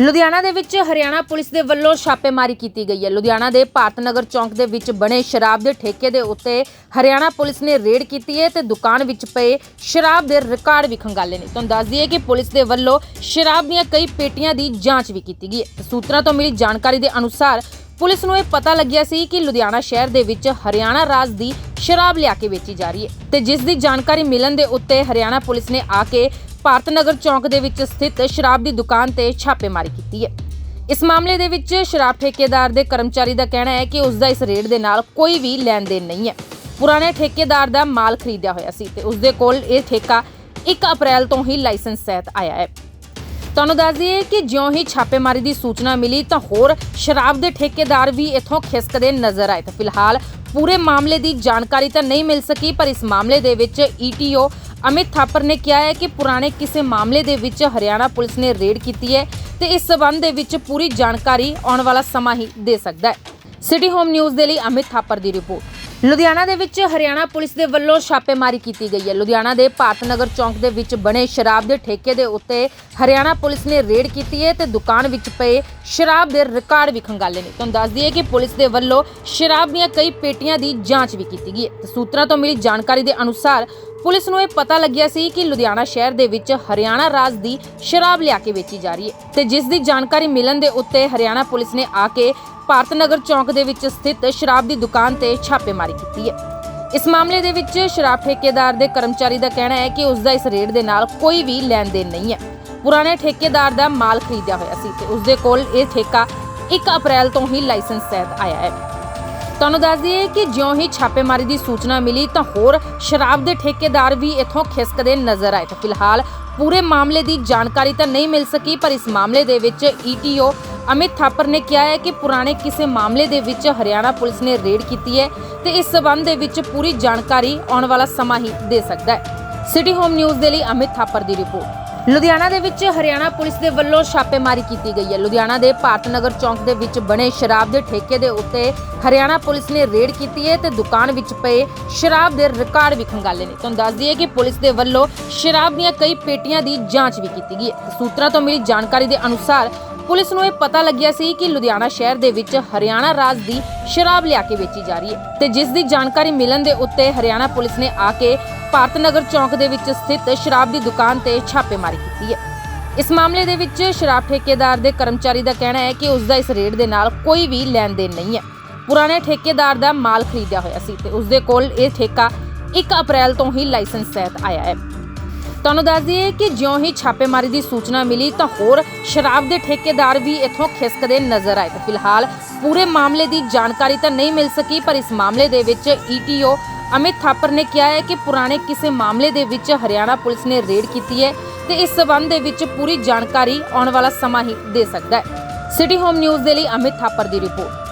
ਲੁਧਿਆਣਾ ਦੇ ਵਿੱਚ ਹਰਿਆਣਾ ਪੁਲਿਸ ਦੇ ਵੱਲੋਂ ਛਾਪੇਮਾਰੀ ਕੀਤੀ ਗਈ ਹੈ। ਲੁਧਿਆਣਾ ਦੇ ਭਾਰਤ ਨਗਰ ਚੌਂਕ ਦੇ ਵਿੱਚ ਬਣੇ ਸ਼ਰਾਬ ਦੇ ਠੇਕੇ ਦੇ ਉੱਤੇ ਹਰਿਆਣਾ ਪੁਲਿਸ ਨੇ ਰੇਡ ਕੀਤੀ ਹੈ ਤੇ ਦੁਕਾਨ ਵਿੱਚ ਪਏ ਸ਼ਰਾਬ ਦੇ ਰਿਕਾਰਡ ਵੀ ਖੰਗਾਲੇ ਨੇ। ਤੁਹਾਨੂੰ ਦੱਸ ਦਈਏ ਕਿ ਪੁਲਿਸ ਦੇ ਵੱਲੋਂ ਸ਼ਰਾਬ ਦੀਆਂ ਕਈ ਪੇਟੀਆਂ ਦੀ ਜਾਂਚ ਵੀ ਕੀਤੀ ਗਈ ਹੈ। ਸੂਤਰਾਂ ਤੋਂ ਮਿਲੀ ਜਾਣਕਾਰੀ ਦੇ ਅਨੁਸਾਰ ਪੁਲਿਸ ਨੂੰ ਇਹ ਪਤਾ ਲੱਗਿਆ ਸੀ ਕਿ ਲੁਧਿਆਣਾ ਸ਼ਹਿਰ ਦੇ ਵਿੱਚ ਹਰਿਆਣਾ ਰਾਜ ਦੀ ਸ਼ਰਾਬ ਲਿਆ ਕੇ ਵੇਚੀ ਜਾ ਰਹੀ ਹੈ। ਤੇ ਜਿਸ ਦੀ ਜਾਣਕਾਰੀ ਮਿਲਣ ਦੇ ਉੱਤੇ ਹਰਿਆਣਾ ਪੁਲਿਸ ਨੇ ਆ ਕੇ ਭਾਰਤ ਨਗਰ ਚੌਂਕ ਦੇ ਵਿੱਚ ਸਥਿਤ ਸ਼ਰਾਬ ਦੀ ਦੁਕਾਨ ਤੇ ਛਾਪੇਮਾਰੀ ਕੀਤੀ ਹੈ। ਇਸ ਮਾਮਲੇ ਦੇ ਵਿੱਚ ਸ਼ਰਾਬ ਠੇਕੇਦਾਰ ਦੇ ਕਰਮਚਾਰੀ ਦਾ ਕਹਿਣਾ ਹੈ ਕਿ ਉਸ ਦਾ ਇਸ ਰੇਡ ਦੇ ਨਾਲ ਕੋਈ ਵੀ ਲੈਣ ਦੇਣ ਨਹੀਂ ਹੈ। ਪੁਰਾਣੇ ਠੇਕੇਦਾਰ ਦਾ ਮਾਲ ਖਰੀਦਿਆ ਹੋਇਆ ਸੀ ਤੇ ਉਸ ਦੇ ਕੋਲ ਇਹ ਠੇਕਾ 1 ਅਪ੍ਰੈਲ ਤੋਂ ਹੀ ਲਾਇਸੈਂਸ ਸਹਿਤ ਆਇਆ ਹੈ। ਤੁਹਾਨੂੰ ਦੱਸ ਦਈਏ ਕਿ ਜਿਉਂ ਹੀ ਛਾਪੇਮਾਰੀ ਦੀ ਸੂਚਨਾ ਮਿਲੀ ਤਾਂ ਹੋਰ ਸ਼ਰਾਬ ਦੇ ਠੇਕੇਦਾਰ ਵੀ ਇੱਥੋਂ ਖਿਸਕਦੇ ਨਜ਼ਰ ਆਏ। ਤਾਂ ਫਿਲਹਾਲ ਪੂਰੇ ਮਾਮਲੇ ਦੀ ਜਾਣਕਾਰੀ ਤਾਂ ਨਹੀਂ ਮਿਲ ਸਕੀ, ਪਰ ਇਸ ਮਾਮਲੇ ਦੇ ਵਿੱਚ ਈਟੀਓ ਅਮਿਤ ਥਾਪਰ ਨੇ ਕਿਹਾ ਹੈ ਕਿ ਪੁਰਾਣੇ ਕਿਸੇ ਮਾਮਲੇ ਦੇ ਵਿੱਚ ਹਰਿਆਣਾ ਪੁਲਿਸ ਨੇ ਰੇਡ ਕੀਤੀ ਹੈ ਤੇ ਇਸ ਸਬੰਧ ਦੇ ਵਿੱਚ ਪੂਰੀ ਜਾਣਕਾਰੀ ਆਉਣ ਵਾਲਾ ਸਮਾਂ ਹੀ ਦੇ ਸਕਦਾ ਹੈ। ਸਿਟੀ ਹੋਮ ਨਿਊਜ਼ ਦੇ ਲਈ ਅਮਿਤ ਥਾਪਰ ਦੀ ਰਿਪੋਰਟ। ਲੁਧਿਆਣਾ ਦੇ ਵਿੱਚ ਹਰਿਆਣਾ ਪੁਲਿਸ ਦੇ ਵੱਲੋਂ ਛਾਪੇਮਾਰੀ ਕੀਤੀ ਗਈ ਹੈ। ਲੁਧਿਆਣਾ ਦੇ ਭਾਰਤ ਨਗਰ ਚੌਂਕ ਦੇ ਵਿੱਚ ਬਣੇ ਸ਼ਰਾਬ ਦੇ ਠੇਕੇ ਦੇ ਉੱਤੇ ਹਰਿਆਣਾ ਪੁਲਿਸ ਨੇ ਰੇਡ ਕੀਤੀ ਹੈ ਤੇ ਦੁਕਾਨ ਵਿੱਚ ਪਏ ਸ਼ਰਾਬ ਦੇ ਰਿਕਾਰਡ ਵੀ ਖੰਗਾਲੇ ਨੇ। ਤੁਹਾਨੂੰ ਦੱਸ ਦਈਏ ਕਿ ਪੁਲਿਸ ਦੇ ਵੱਲੋਂ ਸ਼ਰਾਬ ਦੀਆਂ ਕਈ ਪੇਟੀਆਂ ਦੀ ਜਾਂਚ ਵੀ ਕੀਤੀ ਗਈ ਹੈ। ਸੂਤਰਾਂ ਤੋਂ ਮਿਲੀ ਜਾਣਕਾਰੀ ਦੇ ਅਨੁਸਾਰ ਪੁਲਿਸ ਨੂੰ ਇਹ ਪਤਾ ਲੱਗਿਆ ਸੀ ਕਿ ਲੁਧਿਆਣਾ ਸ਼ਹਿਰ ਦੇ ਵਿੱਚ ਹਰਿਆਣਾ ਰਾਜ ਦੀ ਸ਼ਰਾਬ ਲਿਆ ਕੇ ਵੇਚੀ ਜਾ ਰਹੀ ਹੈ। ਤੇ ਜਿਸ ਦੀ ਜਾਣਕਾਰੀ ਮਿਲਣ ਦੇ ਉੱਤੇ ਹਰਿਆਣਾ ਪੁਲਿਸ ਨੇ ਆ ਕੇ ਭਾਰਤ ਨਗਰ ਚੌਂਕ ਦੇ ਵਿੱਚ ਸਥਿਤ ਸ਼ਰਾਬ ਦੀ ਦੁਕਾਨ ਤੇ ਛਾਪੇਮਾਰੀ ਕੀਤੀ ਹੈ। ਇਸ ਮਾਮਲੇ ਦੇ ਵਿੱਚ ਸ਼ਰਾਬ ਠੇਕੇਦਾਰ ਦੇ ਕਰਮਚਾਰੀ ਦਾ ਕਹਿਣਾ ਹੈ ਕਿ ਉਸ ਦਾ ਇਸ ਰੇਡ ਦੇ ਨਾਲ ਕੋਈ ਵੀ ਲੈਣ ਦੇਣ ਨਹੀਂ ਹੈ। ਪੁਰਾਣੇ ਠੇਕੇਦਾਰ ਦਾ ਮਾਲ ਖਰੀਦਿਆ ਹੋਇਆ ਸੀ ਤੇ ਉਸ ਦੇ ਕੋਲ ਇਹ ਠੇਕਾ 1 ਅਪ੍ਰੈਲ ਤੋਂ ਹੀ ਲਾਇਸੈਂਸ ਸਹਿਤ ਆਇਆ ਹੈ। ਤੁਹਾਨੂੰ ਦੱਸ ਦਈਏ ਕਿ ਜਿਉਂ ਹੀ ਛਾਪੇਮਾਰੀ ਦੀ ਸੂਚਨਾ ਮਿਲੀ ਤਾਂ ਹੋਰ ਸ਼ਰਾਬ ਦੇ ਠੇਕੇਦਾਰ ਵੀ ਇੱਥੋਂ ਖਿਸਕਦੇ ਨਜ਼ਰ ਆਏ ਤਾਂ ਫਿਲਹਾਲ ਪੂਰੇ ਮਾਮਲੇ ਦੀ ਜਾਣਕਾਰੀ ਤਾਂ ਨਹੀਂ ਮਿਲ ਸਕੀ, ਪਰ ਇਸ ਮਾਮਲੇ ਦੇ ਵਿੱਚ ਈਟੀਓ ਅਮਿਤ ਥਾਪਰ ਨੇ ਕਿਹਾ ਹੈ ਕਿ ਪੁਰਾਣੇ ਕਿਸੇ ਮਾਮਲੇ ਦੇ ਵਿੱਚ ਹਰਿਆਣਾ ਪੁਲਿਸ ਨੇ ਰੇਡ ਕੀਤੀ ਹੈ ਤੇ ਇਸ ਸਬੰਧ ਦੇ ਵਿੱਚ ਪੂਰੀ ਜਾਣਕਾਰੀ ਆਉਣ ਵਾਲਾ ਸਮਾਂ ਹੀ ਦੇ ਸਕਦਾ ਹੈ। ਸਿਟੀ ਹੋਮ ਨਿਊਜ਼ ਦੇ ਲਈ ਅਮਿਤ ਥਾਪਰ ਦੀ ਰਿਪੋਰਟ। ਲੁਧਿਆਣਾ ਦੇ ਵਿੱਚ ਹਰਿਆਣਾ ਪੁਲਿਸ ਦੇ ਵੱਲੋਂ ਛਾਪੇਮਾਰੀ ਕੀਤੀ ਗਈ ਹੈ। ਲੁਧਿਆਣਾ ਦੇ ਭਾਰਤ ਨਗਰ ਚੌਂਕ ਦੇ ਵਿੱਚ ਬਣੇ ਸ਼ਰਾਬ ਦੇ ਠੇਕੇ ਦੇ ਉੱਤੇ ਹਰਿਆਣਾ ਪੁਲਿਸ ਨੇ ਰੇਡ ਕੀਤੀ ਹੈ ਤੇ ਦੁਕਾਨ ਵਿੱਚ ਪਏ ਸ਼ਰਾਬ ਦੇ ਰਿਕਾਰਡ ਵੀ ਖੰਗਾਲੇ ਨੇ। ਤੁਹਾਨੂੰ ਦੱਸ ਦਈਏ ਕਿ ਪੁਲਿਸ ਦੇ ਵੱਲੋਂ ਸ਼ਰਾਬ ਦੀਆਂ ਕਈ ਪੇਟੀਆਂ ਦੀ ਜਾਂਚ ਵੀ ਕੀਤੀ ਗਈ ਹੈ। ਸੂਤਰਾਂ ਤੋਂ ਮਿਲੀ ਜਾਣਕਾਰੀ ਦੇ ਅਨੁਸਾਰ ਪੁਲਿਸ ਨੂੰ ਇਹ ਪਤਾ ਲੱਗਿਆ ਸੀ ਕਿ ਲੁਧਿਆਣਾ ਸ਼ਹਿਰ ਦੇ ਵਿੱਚ ਹਰਿਆਣਾ ਰਾਜ ਦੀ ਸ਼ਰਾਬ ਲਿਆ ਕੇ ਵੇਚੀ ਜਾ ਰਹੀ ਹੈ ਤੇ ਜਿਸ ਦੀ ਜਾਣਕਾਰੀ ਮਿਲਣ ਦੇ ਉੱਤੇ ਹਰਿਆਣਾ ਪੁਲਿਸ ਨੇ ਆ ਕੇ ਭਾਰਤ ਨਗਰ ਚੌਂਕ ਦੇ ਵਿੱਚ ਸਥਿਤ ਸ਼ਰਾਬ ਦੀ ਦੁਕਾਨ ਤੇ ਛਾਪੇਮਾਰੀ ਕੀਤੀ ਹੈ। ਇਸ ਮਾਮਲੇ ਦੇ ਵਿੱਚ ਸ਼ਰਾਬ ਠੇਕੇਦਾਰ ਦੇ ਕਰਮਚਾਰੀ ਦਾ ਕਹਿਣਾ ਹੈ ਕਿ ਉਸ ਦਾ ਇਸ ਰੇਟ ਦੇ ਨਾਲ ਕੋਈ ਵੀ ਲੈਣ ਦੇਣ ਨਹੀਂ ਹੈ। ਪੁਰਾਣੇ ਠੇਕੇਦਾਰ ਦਾ ਮਾਲ ਖਰੀਦਿਆ ਹੋਇਆ ਸੀ ਤੇ ਉਸ ਦੇ ਕੋਲ ਇਹ ਠੇਕਾ 1 ਅਪ੍ਰੈਲ ਤੋਂ ਹੀ ਲਾਇਸੈਂਸ ਤਹਿਤ ਆਇਆ ਹੈ। ਤੁਹਾਨੂੰ ਦੱਸ ਦਈਏ ਕਿ ਜਿਉਂ ਹੀ ਛਾਪੇਮਾਰੀ ਦੀ ਸੂਚਨਾ ਮਿਲੀ ਤਾਂ ਹੋਰ ਸ਼ਰਾਬ ਦੇ ਠੇਕੇਦਾਰ ਵੀ ਇੱਥੋਂ ਖਿਸਕਦੇ ਨਜ਼ਰ ਆਏ। ਫਿਲਹਾਲ ਪੂਰੇ ਮਾਮਲੇ ਦੀ ਜਾਣਕਾਰੀ ਤਾਂ ਨਹੀਂ ਮਿਲ ਸਕੀ, ਪਰ ਇਸ ਮਾਮਲੇ ਦੇ ਵਿੱਚ ਈਟੀਓ ਅਮਿਤ ਥਾਪਰ ਨੇ ਕਿਹਾ ਹੈ ਕਿ ਪੁਰਾਣੇ ਕਿਸੇ ਮਾਮਲੇ ਦੇ ਵਿੱਚ ਹਰਿਆਣਾ ਪੁਲਿਸ ਨੇ ਰੇਡ ਕੀਤੀ ਹੈ ਤੇ ਇਸ ਸਬੰਧ ਦੇ ਵਿੱਚ ਪੂਰੀ ਜਾਣਕਾਰੀ ਆਉਣ ਵਾਲਾ ਸਮਾਂ ਹੀ ਦੇ ਸਕਦਾ ਹੈ। ਸਿਟੀ ਹੋਮ ਨਿਊਜ਼ ਦੇ ਲਈ ਅਮਿਤ ਥਾਪਰ ਦੀ ਰਿਪੋਰਟ।